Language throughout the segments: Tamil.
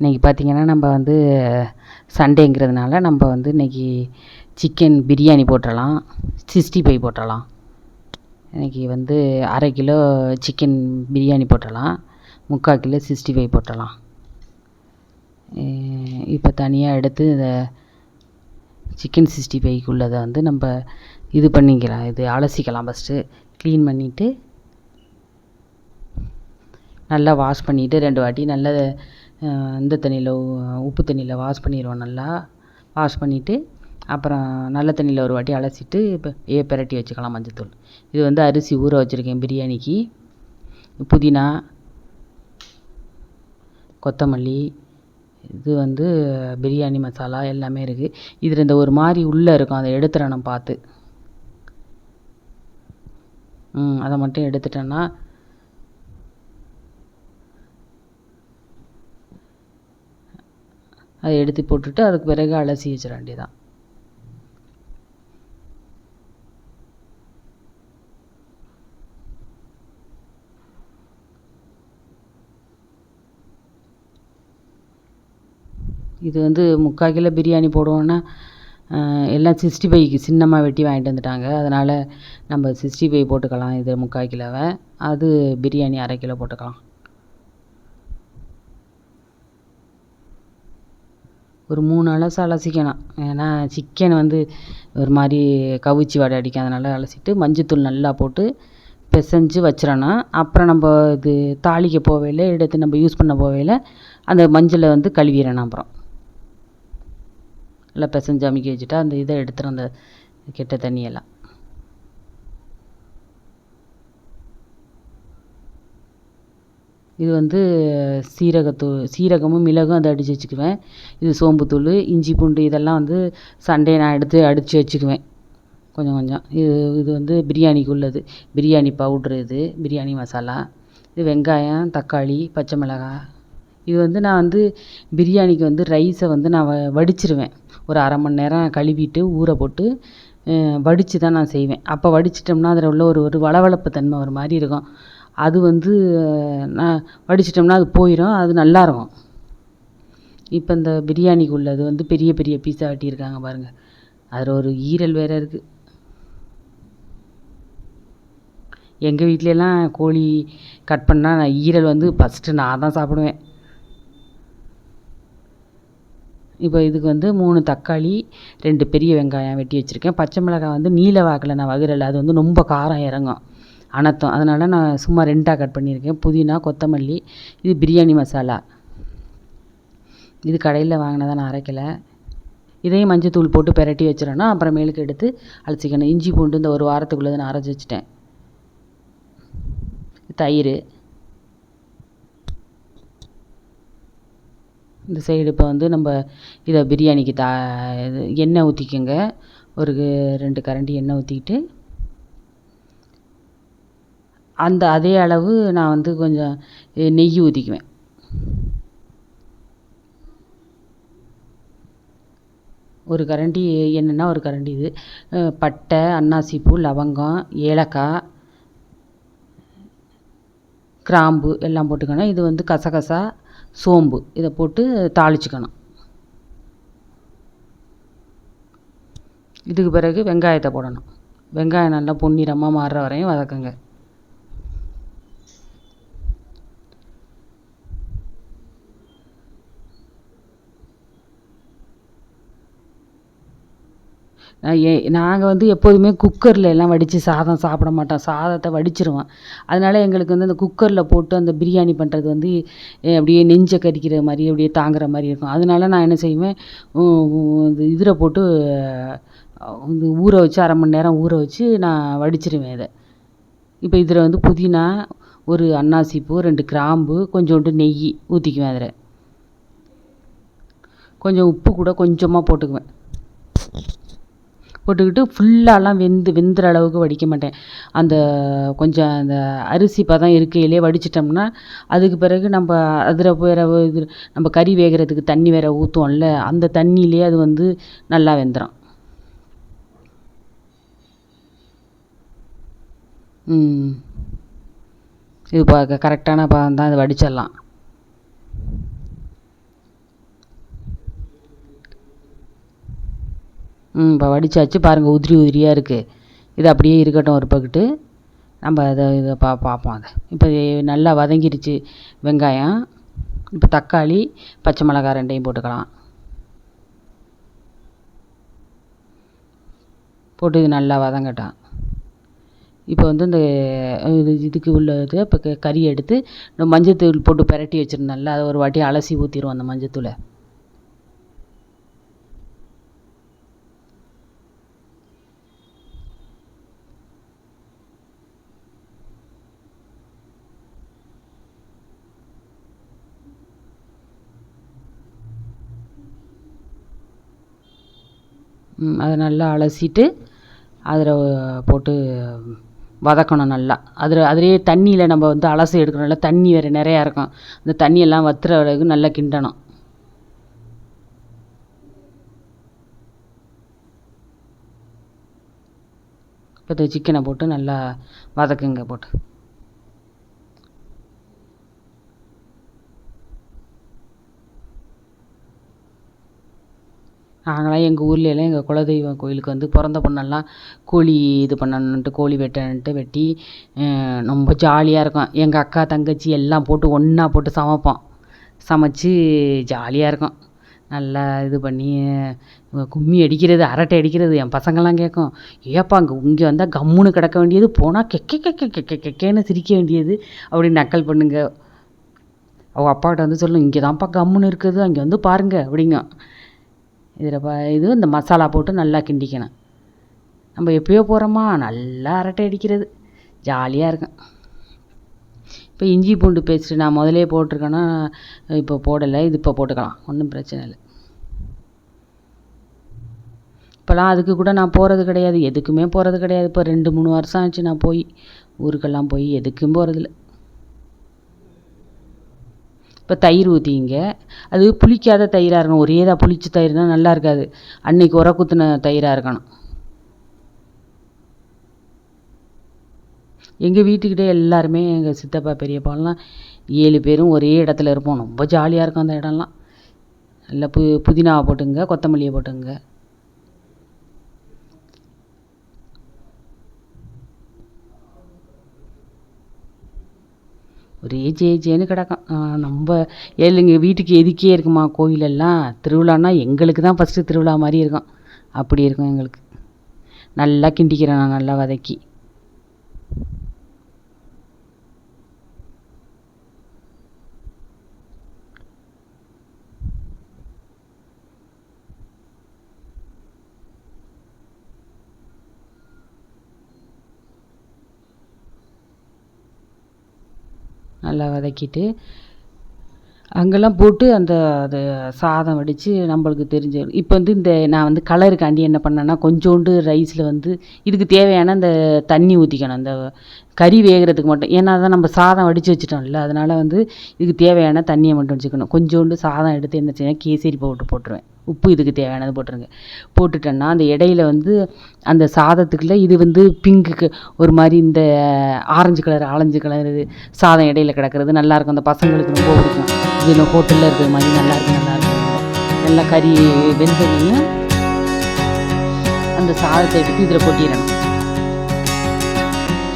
இன்றைக்கி பார்த்திங்கன்னா நம்ம வந்து சண்டேங்கிறதுனால நம்ம வந்து இன்றைக்கி சிக்கன் பிரியாணி போட்டுடலாம் சிக்ஸ்டி ஃபைவ் போட்டுடலாம் இன்றைக்கி வந்து அரை கிலோ சிக்கன் பிரியாணி போட்டுடலாம் முக்கால் கிலோ சிக்ஸ்டி ஃபைவ் போட்டுடலாம் இப்போ தனியாக எடுத்து இதை சிக்கன் சிக்ஸ்டி ஃபைவ்க்குள்ளதை வந்து நம்ம இது பண்ணிக்கலாம் இது அலசிக்கலாம் ஃபஸ்ட்டு க்ளீன் பண்ணிவிட்டு நல்லா வாஷ் பண்ணிவிட்டு ரெண்டு வாட்டி நல்ல இந்த தண்ணியில் உப்பு தண்ணியில் வாஷ் பண்ணிடுவோம் நல்லா. வாஷ் பண்ணிவிட்டு அப்புறம் நல்ல தண்ணியில் ஒரு வாட்டி அலசிட்டு இப்போ ஏ பிரட்டி வச்சுக்கலாம் மஞ்சத்தூள். இது வந்து அரிசி ஊற வச்சுருக்கேன் பிரியாணிக்கு. புதினா கொத்தமல்லி இது வந்து பிரியாணி மசாலா எல்லாமே இருக்குது இதில் இந்த ஒரு மாதிரி உள்ளே இருக்கும் அதை எடுத்துடணும் பார்த்து. ம் அதை மட்டும் எடுத்துட்டேன்னா அதை எடுத்து போட்டுட்டு அதுக்கு பிறகு அலசி வச்சிட வேண்டியதான் இது வந்து முக்கால் கிலோ பிரியாணி போடுவோன்னா எல்லாம் சிக்ஸ்டி ஃபைவ்க்கு சின்னமாக வெட்டி வாங்கிட்டு வந்துட்டாங்க. அதனால் நம்ம சிக்ஸ்டி ஃபைவ் போட்டுக்கலாம். இது முக்கால் கிலோவை. அது பிரியாணி அரை கிலோ போட்டுக்கலாம். ஒரு மூணு அலசு அலசிக்கணும். ஏன்னா சிக்கன் வந்து ஒரு மாதிரி கவுச்சி வாடை அடிக்கும். அதனால் அலசிட்டு மஞ்சத்தூள் நல்லா போட்டு பிசைஞ்சு வச்சிடணும். அப்புறம் நம்ம இது தாளிக்க போகையில் எடுத்து நம்ம யூஸ் பண்ண போகையில் அந்த மஞ்சளை வந்து கழுவிடணும் அப்புறம். நல்லா பிசைஞ்சு அமுக்கி வச்சுட்டா அந்த இதை எடுத்துரும் அந்த கெட்ட தண்ணியெல்லாம். இது வந்து சீரகத்தூள் சீரகமும் மிளகும் அதை அடித்து வச்சுக்குவேன். இது சோம்புத்தூள் இஞ்சி பூண்டு இதெல்லாம் வந்து சண்டே நான் எடுத்து அடித்து வச்சுக்குவேன். கொஞ்சம் கொஞ்சம். இது இது வந்து பிரியாணிக்கு உள்ளது. பிரியாணி பவுட்ரு இது பிரியாணி மசாலா. இது வெங்காயம் தக்காளி பச்சை மிளகாய். இது வந்து நான் வந்து பிரியாணிக்கு வந்து ரைஸை வந்து நான் வ வடிச்சிருவேன். ஒரு அரை மணி நேரம் கழுவிட்டு ஊற போட்டு வடித்து தான் நான் செய்வேன். அப்போ வடிச்சிட்டோம்னா அதில் உள்ள ஒரு ஒரு வளவளப்பு தன்மை ஒரு மாதிரி இருக்கும். அது வந்து நான் வடிச்சிட்டோம்னா அது போயிடும் அது நல்லாயிருக்கும் இப்போ இந்த பிரியாணிக்கு உள்ளது வந்து பெரிய பெரிய பீஸாக வெட்டியிருக்காங்க பாருங்கள் அதில் ஒரு ஈரல் வேறு இருக்குது எங்கள் வீட்லலாம் கோழி கட் பண்ணால் நான் ஈரல் வந்து ஃபஸ்ட்டு நான் தான் சாப்பிடுவேன். இப்போ இதுக்கு வந்து மூணு தக்காளி ரெண்டு பெரிய வெங்காயம் வெட்டி வச்சுருக்கேன். பச்சை மிளகாய் வந்து நீல வாக்கில் நான் வகுறல அது வந்து ரொம்ப காரம் இறங்கும். அனர்த்தம் அதனால் நான் சும்மா ரெண்டாக கட் பண்ணியிருக்கேன். புதினா கொத்தமல்லி இது பிரியாணி மசாலா. இது கடையில் வாங்கினதை நான் அரைக்கலை. இதையும் மஞ்சத்தூள் போட்டு பிரட்டி வச்சிடணும். அப்புறமேலுக்கு எடுத்து அலசிக்கணும். இஞ்சி பூண்டு இந்த ஒரு வாரத்துக்குள்ளே நான் அரைச்சி வச்சுட்டேன். தயிர். இந்த சைடு இப்போ வந்து நம்ம இதை பிரியாணிக்கு தா இது எண்ணெய் ஊற்றிக்கோங்க ஒரு ரெண்டு கரண்டி எண்ணெய் ஊற்றிக்கிட்டு அந்த அதே அளவு நான் வந்து கொஞ்சம் நெய் ஊற்றிக்குவேன் ஒரு கரண்டி என்னென்னா ஒரு கரண்டி இது. பட்டை அன்னாசிப்பூ லவங்கம் ஏலக்காய் கிராம்பு எல்லாம் போட்டுக்கணும். இது வந்து கசகசா சோம்பு. இதை போட்டு தாளிச்சுக்கணும். இதுக்கு பிறகு வெங்காயத்தை போடணும். வெங்காயம் நல்லா பொன்னிறமாக மாறுற வரையும் வதக்குங்க. ஏ நாங்கள் வந்து எப்போதுமே குக்கரில் எல்லாம் வடித்து சாதம் சாப்பிட மாட்டோம். சாதத்தை வடிச்சிருவோம். அதனால் எங்களுக்கு வந்து அந்த குக்கரில் போட்டு அந்த பிரியாணி பண்ணுறது வந்து அப்படியே நெஞ்சை கரிக்கிற மாதிரி அப்படியே தாங்குற மாதிரி இருக்கும். அதனால நான் என்ன செய்வேன் இது இதில் போட்டு வந்து ஊற வச்சு அரை மணி நேரம் ஊற வச்சு நான் வடிச்சிருவேன் இதை. இப்போ இதில் வந்து புதினா ஒரு அன்னாசிப்பூ ரெண்டு கிராம்பு கொஞ்சோண்டு நெய் ஊற்றிக்குவேன் அதில் கொஞ்சம் உப்பு கூட கொஞ்சமாக போட்டுக்குவேன். போட்டுக்கிட்டு ஃபுல்லாலாம் வெந்து வெந்துற அளவுக்கு வடிக்க மாட்டேன். அந்த கொஞ்சம் அந்த அரிசி பதம் இருக்கையிலே வடிச்சிட்டோம்னா அதுக்கு பிறகு நம்ம அதில் வேற இது நம்ம கறி வேகிறதுக்கு தண்ணி வேறு ஊற்றுவோம்ல அந்த தண்ணியிலே அது வந்து நல்லா வெந்துடும் இது இப்போ கரெக்டான பதம் தான் இது வடிச்சிடலாம். இப்போ வடிச்சாச்சு பாருங்கள் உதிரி உதிரியாக இருக்குது இது அப்படியே இருக்கட்டும் ஒரு பக்கெட்டு. நம்ம அதை இதை பா பார்ப்போம் அதை. இப்போ நல்லா வதங்கிடுச்சு வெங்காயம். இப்போ தக்காளி பச்சை மிளகா ரெண்டையும் போட்டுக்கலாம். போட்டு இது நல்லா வதங்கட்டும். இப்போ வந்து இந்த இது இதுக்கு உள்ளது இப்போ க கறி எடுத்து இந்த மஞ்சத்தூள் போட்டு பிரட்டி வச்சுருந்தேன்ல அதை ஒரு வாட்டி அலசி ஊற்றிடுவோம் அந்த மஞ்சத்தூளை. அதை நல்லா அலசிட்டு அதில் போட்டு வதக்கணும் நல்லா. அதில் அதிலேயே தண்ணியில் நம்ம வந்து அலசி எடுக்கணும்ல தண்ணி வேறு நிறையா இருக்கும். அந்த தண்ணியெல்லாம் வத்துற அளவுக்கு நல்லா கிண்டணும். இப்போ இந்த சிக்கனை போட்டு நல்லா வதக்குங்க போட்டு. நாங்களாம் எங்கள் ஊர்ல எல்லாம் எங்கள் குலதெய்வம் கோயிலுக்கு வந்து பிறந்த பொண்ணெல்லாம் கோழி இது பண்ணணுன்ட்டு கோழி வெட்டணுன்ட்டு வெட்டி ரொம்ப ஜாலியாக இருக்கும். எங்கள் அக்கா தங்கச்சி எல்லாம் போட்டு ஒன்றா போட்டு சமைப்போம். சமைச்சி ஜாலியாக இருக்கும். நல்லா இது பண்ணி கும்மி அடிக்கிறது அரட்டை அடிக்கிறது என் பசங்கள்லாம் கேட்கும் ஏப்பா அங்கே இங்கே வந்தால் கம்முன்னு கிடக்க வேண்டியது போனால் கெக்கே கெக்கே கெக்கே கெக்கேன்னு சிரிக்க வேண்டியது அப்படின்னு நக்கல் பண்ணுங்க. அவள் அப்பாக்கிட்ட வந்து சொல்லும் இங்கே தான்ப்பா கம்முன்னு இருக்குது அங்கே வந்து பாருங்க அப்படிங்க. இதில் ப இது இந்த மசாலா போட்டு நல்லா கிண்டிக்கணும். நம்ம எப்பயோ போகிறோமா நல்லா அரட்டை அடிக்கிறது. ஜாலியாக இருக்கும். இப்போ இஞ்சி பூண்டு பேஸ்ட்டு நான் முதலே போட்டிருக்கேன்னா இப்போ போடலை. இது இப்போ போட்டுக்கலாம். ஒன்றும் பிரச்சனை இல்லை. இப்போலாம் அதுக்கு கூட நான் போகிறது கிடையாது. எதுக்குமே போகிறது கிடையாது. இப்போ ரெண்டு மூணு வருஷம் ஆச்சு நான் போய் ஊருக்கெல்லாம் போய் எதுக்கும் போகிறதில்ல இப்போ தயிர் ஊற்றிங்க அது புளிக்காத தயிராக இருக்கணும். ஒரே இதாக புளிச்ச தயிர்னால் நல்லா இருக்காது. அன்னைக்கு உர குத்துன தயிராக இருக்கணும். எங்கள் வீட்டுக்கிட்டே எல்லாருமே எங்கள் சித்தப்பா பெரியப்பாலாம் ஏழு பேரும் ஒரே இடத்துல இருப்போம். ரொம்ப ஜாலியாக இருக்கும் அந்த இடம்லாம். நல்லா பு புதினாவை போட்டுங்க கொத்தமல்லியை போட்டுங்க. ஒரே ஜே ஜேன்னு கிடக்கும். நம்ம ஏழுங்க வீட்டுக்கு எதுக்கே இருக்குமா? கோயிலெல்லாம் திருவிழான்னா எங்களுக்கு தான் ஃபஸ்ட்டு திருவிழா மாதிரி இருக்கும். அப்படி இருக்கும் எங்களுக்கு. நல்லா கிண்டிக்கிறேன் நான் நல்லா வதக்கி. நல்லா வதக்கிட்டு அங்கெல்லாம் போட்டு அந்த அது சாதம் வடித்து நம்மளுக்கு தெரிஞ்ச இப்போ வந்து இந்த நான் வந்து கலருக்காண்டி என்ன பண்ணேன்னா கொஞ்சோண்டு ரைஸில் வந்து இதுக்கு தேவையான அந்த தண்ணி ஊற்றிக்கணும் அந்த கறி வேகிறதுக்கு மட்டும். ஏன்னா தான் நம்ம சாதம் வடித்து வச்சுட்டோம்ல அதனால் வந்து இதுக்கு தேவையான தண்ணியை மட்டும் வச்சுக்கணும். கொஞ்சோண்டு சாதம் எடுத்து என்ன செய்வேன் கேசரி பவுட்ரு போட்டுருவேன். உப்பு இதுக்கு தேவையானது போட்டுருங்க. போட்டுட்டேன்னா அந்த இடையில வந்து அந்த சாதத்துக்குள்ளே இது வந்து பிங்குக்கு ஒரு மாதிரி இந்த ஆரஞ்சு கலர் ஆரஞ்சு கலர் சாதம் இடையில கிடக்கிறது நல்லாயிருக்கும் அந்த பசங்களுக்கு ரொம்ப பிடிக்கும். இது நம்ம ஹோட்டலில் இருக்கிற மாதிரி நல்லாயிருக்கும் நல்லாயிருக்கும் நல்லா கறி வெந்ததையும் அந்த சாதத்தை எடுத்து இதில் கொட்டிடணும்.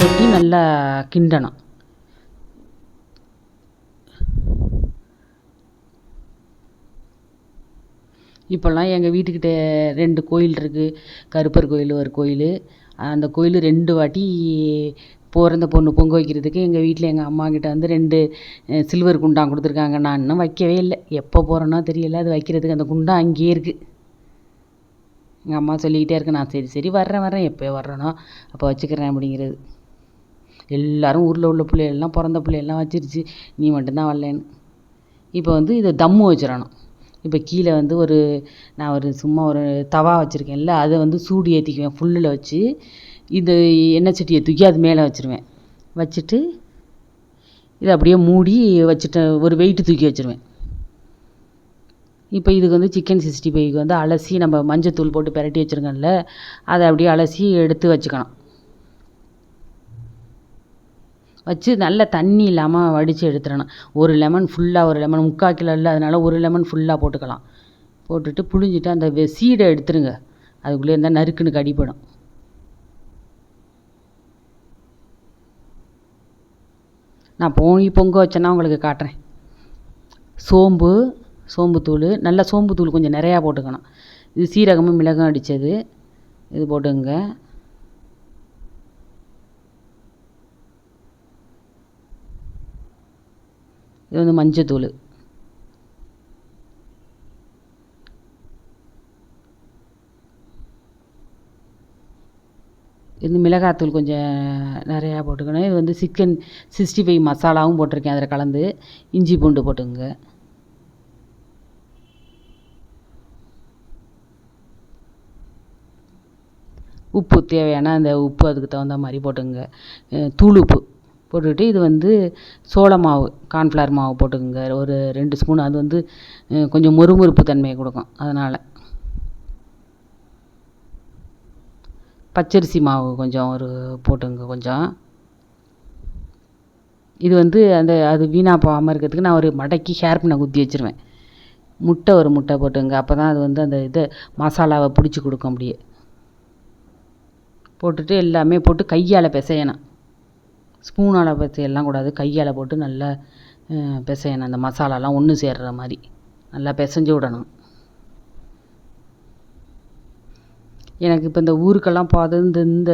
கொட்டி நல்லா கிண்டணும். இப்போல்லாம் எங்கள் வீட்டுக்கிட்ட ரெண்டு கோயில் இருக்குது கருப்பர் கோயில் ஒரு கோயில். அந்த கோயில் ரெண்டு வாட்டி பிறந்த பொண்ணு பொங்க வைக்கிறதுக்கு எங்கள் வீட்டில் எங்கள் அம்மாக்கிட்ட வந்து ரெண்டு சில்வர் குண்டான் கொடுத்துருக்காங்க. நான் இன்னும் வைக்கவே இல்லை. எப்போ போகிறேனோ தெரியல. அது வைக்கிறதுக்கு அந்த குண்டான் அங்கேயே இருக்குது எங்கள் அம்மா சொல்லிக்கிட்டே இருக்கு. நான் சரி சரி வர்றேன் வர்றேன். எப்போ வர்றேனோ. அப்போ வச்சுக்கிறேன் அப்படிங்கிறது. எல்லாரும் ஊரில் உள்ள பிள்ளைகள்லாம் பிறந்த பிள்ளைகள்லாம் வச்சிருச்சு. நீ மட்டும்தான் வரலன்னு. இப்போ வந்து இதை தம்மு வச்சிடணும். இப்போ கீழே வந்து ஒரு நான் ஒரு சும்மா ஒரு தவா வச்சுருக்கேன்ல அதை வந்து சூடு ஏற்றிக்குவேன் ஃபுல்லில் வச்சு. இது எண்ணெய் சட்டியை தூக்கி அது மேலே வச்சுருவேன். வச்சுட்டு இதை அப்படியே மூடி வச்சுட்டு ஒரு வெயிட்டு தூக்கி வச்சுருவேன். இப்போ இதுக்கு வந்து சிக்கன் சிக்ஸ்டி ஃபைவ்க்கு வந்து அலசி நம்ம மஞ்சத்தூள் போட்டு பிரட்டி வச்சுருக்கோம்ல அதை அப்படியே அலசி எடுத்து வச்சுக்கணும். வச்சு நல்ல தண்ணி இல்லாமல் வடித்து எடுத்துடணும். ஒரு லெமன் ஃபுல்லாக ஒரு லெமன் முக்கால் கிலோ இல்லை அதனால் ஒரு லெமன் ஃபுல்லாக போட்டுக்கலாம். போட்டுட்டு புழிஞ்சிட்டு அந்த வெ சீடை எடுத்துருங்க. அதுக்குள்ளே இருந்தால் நறுக்குன்னு கடிப்படும் நான் போய் பொங்க வச்சேன்னா உங்களுக்கு காட்டுறேன். சோம்பு சோம்புத்தூள் நல்லா சோம்புத்தூள் கொஞ்சம் நிறையா போட்டுக்கணும். இது சீரகமும் மிளகும் அடித்தது இது போட்டுங்க இது வந்து மஞ்சத்தூள். இது மிளகாத்தூள் கொஞ்சம் நிறையா போட்டுக்கணும். இது வந்து சிக்கன் சிக்ஸ்டி ஃபைவ் மசாலாவும் போட்டிருக்கேன் அதில் கலந்து. இஞ்சி பூண்டு போட்டுங்க உப்பு தேவையான அந்த உப்பு அதுக்கு தகுந்த மாதிரி போட்டுங்க தூள் உப்பு. போட்டுக்கிட்டு இது வந்து சோள மாவு கார்ன்ஃப்ளவர் மாவு போட்டுக்கோங்க. ஒரு ரெண்டு ஸ்பூன் அது வந்து கொஞ்சம் மொறுமொறுப்பு தன்மையை கொடுக்கும். அதனால். பச்சரிசி மாவு கொஞ்சம் ஒரு போட்டுங்க கொஞ்சம். இது வந்து அந்த அது வீணாக போகாமல் இருக்கிறதுக்கு நான் ஒரு மடக்கி ஹேர் பின்னை குத்தி வச்சுருவேன். முட்டை ஒரு முட்டை போட்டுங்க. அப்போ தான் அது வந்து அந்த இதை மசாலாவை பிடிச்சி கொடுக்கும் அப்படியே. போட்டுட்டு எல்லாமே போட்டு கையால் பிசையணும். ஸ்பூனால் பிசையலாம் கூடாது கையால் போட்டு நல்லா பிசையணும். அந்த மசாலாலாம் ஒன்று சேர்கிற மாதிரி. நல்லா பிசைஞ்சு விடணும். எனக்கு இப்போ இந்த ஊருக்கெல்லாம் போகாது இந்த இந்த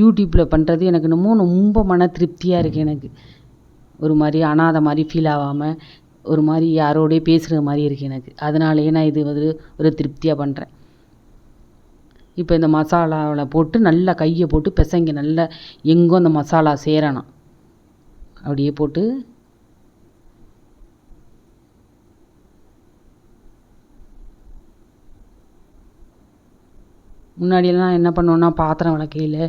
யூடியூப்பில் பண்ணுறது எனக்கு இன்னமும் ரொம்ப மன திருப்தியாக இருக்குது எனக்கு. ஒரு மாதிரி அனாதை மாதிரி ஃபீல் ஆகாமல் ஒரு மாதிரி யாரோடய பேசுகிற மாதிரி இருக்குது எனக்கு. அதனாலேயே நான் இது வந்து ஒரு திருப்தியாக பண்ணுறேன் இப்போ இந்த மசாலாவில் போட்டு நல்லா கையை போட்டு பிசைங்க. நல்லா எங்கும் அந்த மசாலா சேரணும். அப்படியே போட்டு முன்னாடியெல்லாம் என்ன பண்ணோன்னா பாத்திரம் விளக்கையில்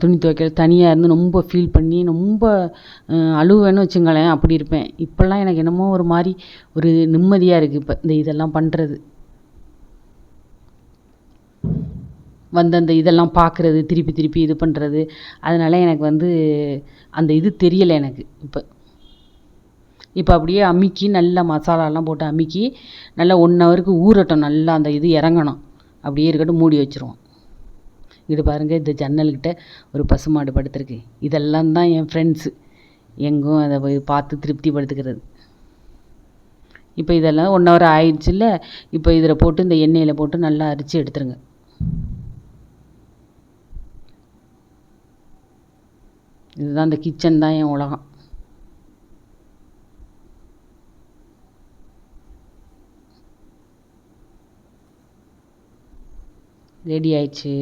துணி துவைக்கையில் தனியாக இருந்து ரொம்ப ஃபீல் பண்ணி ரொம்ப அழுவேன்னு வச்சுங்களேன் அப்படி இருப்பேன். இப்போல்லாம் எனக்கு என்னமோ ஒரு மாதிரி ஒரு நிம்மதியாக இருக்குது இப்போ இந்த இதெல்லாம் பண்ணுறது வந்து அந்த இதெல்லாம் பார்க்குறது திருப்பி திருப்பி இது பண்ணுறது அதனால் எனக்கு வந்து அந்த இது தெரியலை எனக்கு இப்போ. இப்போ அப்படியே அமுக்கி நல்லா மசாலாலாம் போட்டு அமுக்கி நல்லா ஒன் ஹவருக்கு ஊறட்டும். நல்லா அந்த இது இறங்கணும். அப்படியே இருக்கட்டும் மூடி வச்சுருவோம். இங்கிட்டு பாருங்கள் இந்த ஜன்னல்கிட்ட ஒரு பசுமாடு படுத்திருக்கு. இதெல்லாம் தான் என் ஃப்ரெண்ட்ஸு எங்கும் அதை போய் பார்த்து திருப்திப்படுத்திக்கிறது. இப்போ இதெல்லாம் ஒன் ஹவர் ஆயிடுச்சுல்ல இப்போ இதில் போட்டு இந்த எண்ணெயில் போட்டு நல்லா அரிச்சு எடுத்துருங்க. இதுதான் இந்த கிச்சன் தான் என் உலகம். ரெடி ஆயிடுச்சு.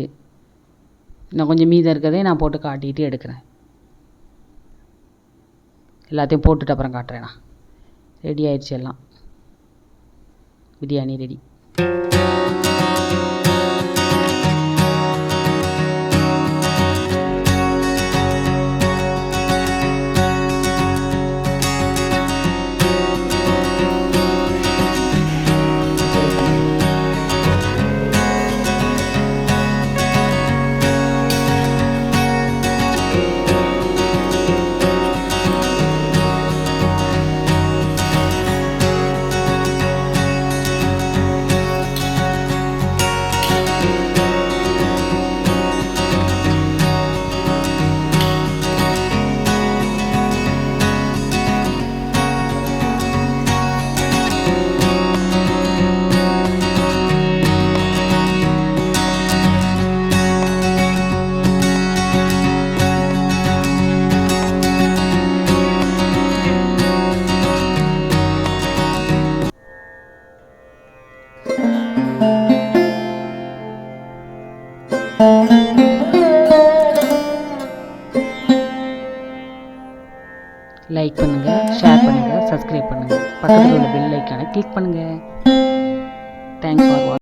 இன்னும் கொஞ்சம் மீதம் இருக்கிறதே நான் போட்டு காட்டிட்டு எடுக்கிறேன். எல்லாத்தையும் போட்டுட்டு அப்புறம் காட்டுறேன் நான். ரெடி ஆயிடுச்சு எல்லாம். பிரியாணி ரெடி